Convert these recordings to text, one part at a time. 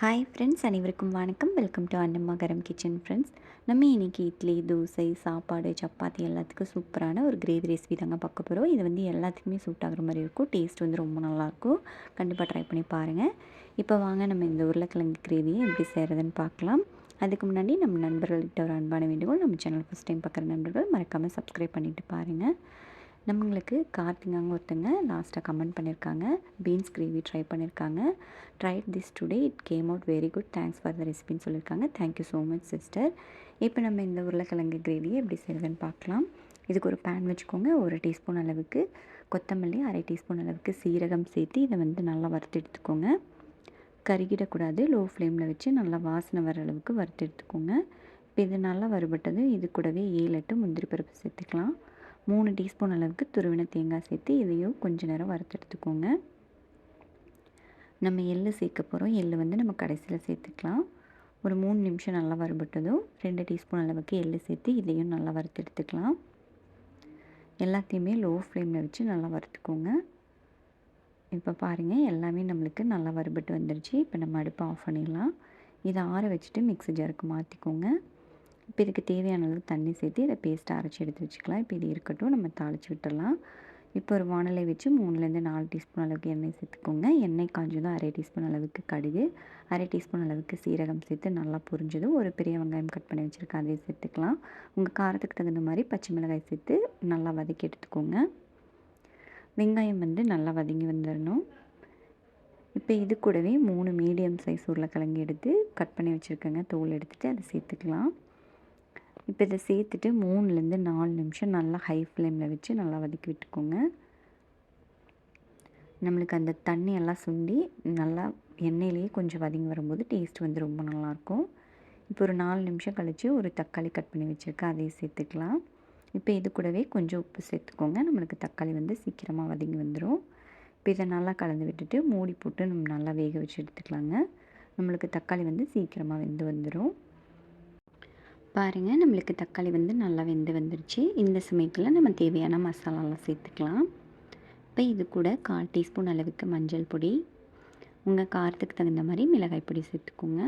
Hi friends அனைவருக்கும் வணக்கம். Welcome to Annamakaram kitchen friends நம்ம இன்றைக்கி இட்லி தோசை சாப்பாடு சப்பாத்தி எல்லாத்துக்கும் சூப்பரான ஒரு கிரேவி ரெசிபி தாங்க பார்க்க போகிறோம் இது வந்து எல்லாத்துக்குமே சூட் ஆகுற மாதிரி இருக்கும். டேஸ்ட் வந்து ரொம்ப நல்லாயிருக்கும் கண்டிப்பாக ட்ரை பண்ணி பாருங்கள் இப்போ வாங்க நம்ம இந்த உருளைக்கிழங்கு கிரேவியை எப்படி செய்கிறதுன்னு பார்க்கலாம். அதுக்கு முன்னாடி நம்ம நண்பர்கள்கிட்ட ஒரு அன்பான வேண்டுகோள் நம்ம சேனல் ஃபஸ்ட் டைம் பார்க்குற நண்பர்கள் மறக்காமல் சப்ஸ்கிரைப் பண்ணிவிட்டு பாருங்கள் நம்மளுக்கு கார்த்திகாங்க ஒருத்தங்க லாஸ்ட்டாக கமெண்ட் பண்ணியிருக்காங்க பீன்ஸ் கிரேவி ட்ரை பண்ணியிருக்காங்க tried this today it came out very good thanks for the ரெசிபின்னு சொல்லியிருக்காங்க தேங்க்யூ ஸோ மச் சிஸ்டர் இப்போ நம்ம இந்த உருளைக்கிழங்கு கிரேவியை எப்படி செய்கிறதுன்னு பார்க்கலாம். இதுக்கு ஒரு பேன் வச்சுக்கோங்க. ஒரு டீஸ்பூன் அளவுக்கு கொத்தமல்லி அரை டீஸ்பூன் அளவுக்கு சீரகம் சேர்த்து இதை வந்து நல்லா வறுத்து எடுத்துக்கோங்க. கருகிடக்கூடாது. லோ ஃப்ளேமில் வச்சு நல்லா வாசனை வர அளவுக்கு வறுத்து எடுத்துக்கோங்க. இப்போ இது நல்லா வறுபட்டது. இது கூடவே ஏழு எட்டு முந்திரி பருப்பு சேர்த்துக்கலாம். மூணு டீஸ்பூன் அளவுக்கு துருவின தேங்காய் சேர்த்து இதையும் கொஞ்ச நேரம் வறுத்து எடுத்துக்கோங்க. நம்ம எள்ளு சேர்க்க போகிறோம் எள்ளு வந்து நம்ம கடைசியில் சேர்த்துக்கலாம். ஒரு மூணு நிமிஷம் நல்லா வறுபட்டதும் ரெண்டு டீஸ்பூன் அளவுக்கு எள்ளு சேர்த்து இதையும் நல்லா வறுத்து எடுத்துக்கலாம். எல்லாத்தையுமே லோ ஃப்ளேமில் வச்சு நல்லா வறுத்துக்கோங்க. இப்போ பாருங்கள் எல்லாமே நம்மளுக்கு நல்லா வறுபட்டு வந்துருச்சு. இப்போ நம்ம அடுப்பை ஆஃப் பண்ணிடலாம். இதை ஆற வச்சுட்டு மிக்ஸி ஜாருக்கு மாற்றிக்கோங்க இப்போ இதுக்கு தேவையான அளவு தண்ணி சேர்த்து இதை பேஸ்ட்டாக அரைச்சி எடுத்து வச்சுக்கலாம். இப்போ இது இருக்கட்டும் நம்ம தாளித்து விட்டுடலாம். இப்போ ஒரு வானலை வச்சு மூணுலேருந்து நாலு டீஸ்பூன் அளவுக்கு எண்ணெய் சேர்த்துக்கோங்க. எண்ணெய் காஞ்சதும் அரை டீஸ்பூன் அளவுக்கு கடுகு அரை டீஸ்பூன் அளவுக்கு சீரகம் சேர்த்து நல்லா புரிஞ்சதும் ஒரு பெரிய வெங்காயம் கட் பண்ணி வச்சுருக்கேன் அதையும் சேர்த்துக்கலாம். உங்கள் காரத்துக்கு தகுந்த மாதிரி பச்சை மிளகாய் சேர்த்து நல்லா வதக்கி எடுத்துக்கோங்க. வெங்காயம் வந்து நல்லா வதங்கி வந்துடணும் இப்போ இது கூடவே மூணு மீடியம் சைஸ் உருளைக்கிழங்கு எடுத்து கட் பண்ணி வச்சுருக்கேங்க. தோல் எடுத்துகிட்டு அதை சேர்த்துக்கலாம். இப்போ இதை சேர்த்துட்டு மூணுலேருந்து நாலு நிமிஷம் நல்லா ஹை ஃப்ளேமில் வச்சு நல்லா வதக்கி விட்டுக்கோங்க. நம்மளுக்கு அந்த தண்ணி எல்லாம் சுண்டி நல்லா எண்ணெயிலேயே கொஞ்சம் வதங்கி வரும்போது டேஸ்ட் வந்து ரொம்ப நல்லாயிருக்கும். இப்போ ஒரு நாலு நிமிஷம் கழித்து ஒரு தக்காளி கட் பண்ணி வச்சுருக்கேன் அதையும் சேர்த்துக்கலாம். இப்போ இது கூடவே கொஞ்சம் உப்பு சேர்த்துக்கோங்க. நம்மளுக்கு தக்காளி வந்து சீக்கிரமாக வதங்கி வந்துடும் இப்போ இதை நல்லா கலந்து விட்டுட்டு மூடி போட்டு நம்ம நல்லா வேக வச்சு எடுத்துக்கலாங்க. நம்மளுக்கு தக்காளி வந்து சீக்கிரமாக வெந்து வந்துடும் பாருங்கள் நம்மளுக்கு தக்காளி வந்து நல்லா வெந்து வந்துருச்சு. இந்த சமயத்தில் நம்ம தேவையான மசாலாலாம் சேர்த்துக்கலாம். இப்போ இது கூட கால் டீஸ்பூன் அளவுக்கு மஞ்சள் பொடி உங்கள் காரத்துக்கு தகுந்த மாதிரி மிளகாய் பொடி சேர்த்துக்கோங்க.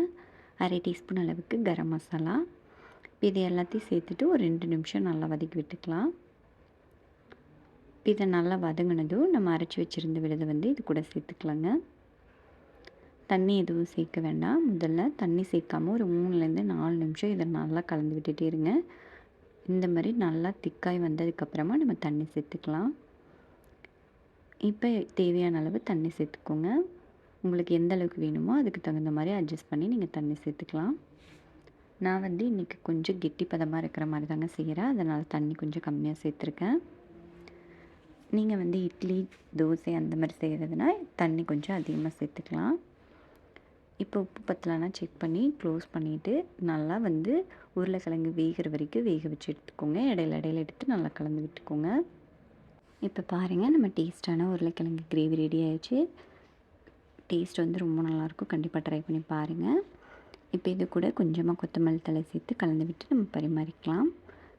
அரை டீஸ்பூன் அளவுக்கு கரம் மசாலா. இப்போ இது எல்லாத்தையும் சேர்த்துட்டு ஒரு ரெண்டு நிமிஷம் நல்லா வதக்கி விட்டுக்கலாம். இப்போ இதை நல்லா வதங்கினதும் நம்ம அரைச்சி வச்சுருந்த விழுதை வந்து இது கூட சேர்த்துக்கலாங்க. தண்ணி எதுவும் சேர்க்க வேண்டாம். முதல்ல தண்ணி சேர்க்காம ஒரு மூணுலேருந்து நாலு நிமிஷம் இதை நல்லா கலந்து விட்டுட்டே இருங்க. இந்த மாதிரி நல்லா திக்காய் வந்ததுக்கப்புறமா நம்ம தண்ணி சேர்த்துக்கலாம். இப்போ தேவையான அளவு தண்ணி சேர்த்துக்கோங்க. உங்களுக்கு எந்த அளவுக்கு வேணுமோ அதுக்கு தகுந்த மாதிரி அட்ஜஸ்ட் பண்ணி நீங்கள் தண்ணி சேர்த்துக்கலாம். நான் வந்து இன்றைக்கி கொஞ்சம் கெட்டி பதமாக இருக்கிற மாதிரி தாங்க செய்கிறேன் அதனால் தண்ணி கொஞ்சம் கம்மியாக சேர்த்துருக்கேன். நீங்கள் வந்து இட்லி தோசை அந்த மாதிரி செய்கிறதுனா தண்ணி கொஞ்சம் அதிகமாக சேர்த்துக்கலாம். இப்போ உப்பு பத்தலைன்னா செக் பண்ணி க்ளோஸ் பண்ணிவிட்டு நல்லா வந்து உருளைக்கிழங்கு வேகிற வரைக்கும் வேக வச்சு எடுத்துக்கோங்க. இடையில இடையில எடுத்து நல்லா கலந்து விட்டுக்கோங்க. இப்போ பாருங்கள் நம்ம டேஸ்ட்டான உருளைக்கிழங்கு கிரேவி ரெடி ஆயிடுச்சு. டேஸ்ட் வந்து ரொம்ப நல்லாயிருக்கும். கண்டிப்பாக ட்ரை பண்ணி பாருங்கள் இப்போ இது கூட கொஞ்சமாக கொத்தமல்லி தலை சேர்த்து கலந்து விட்டு நம்ம பரிமாறிக்கலாம்.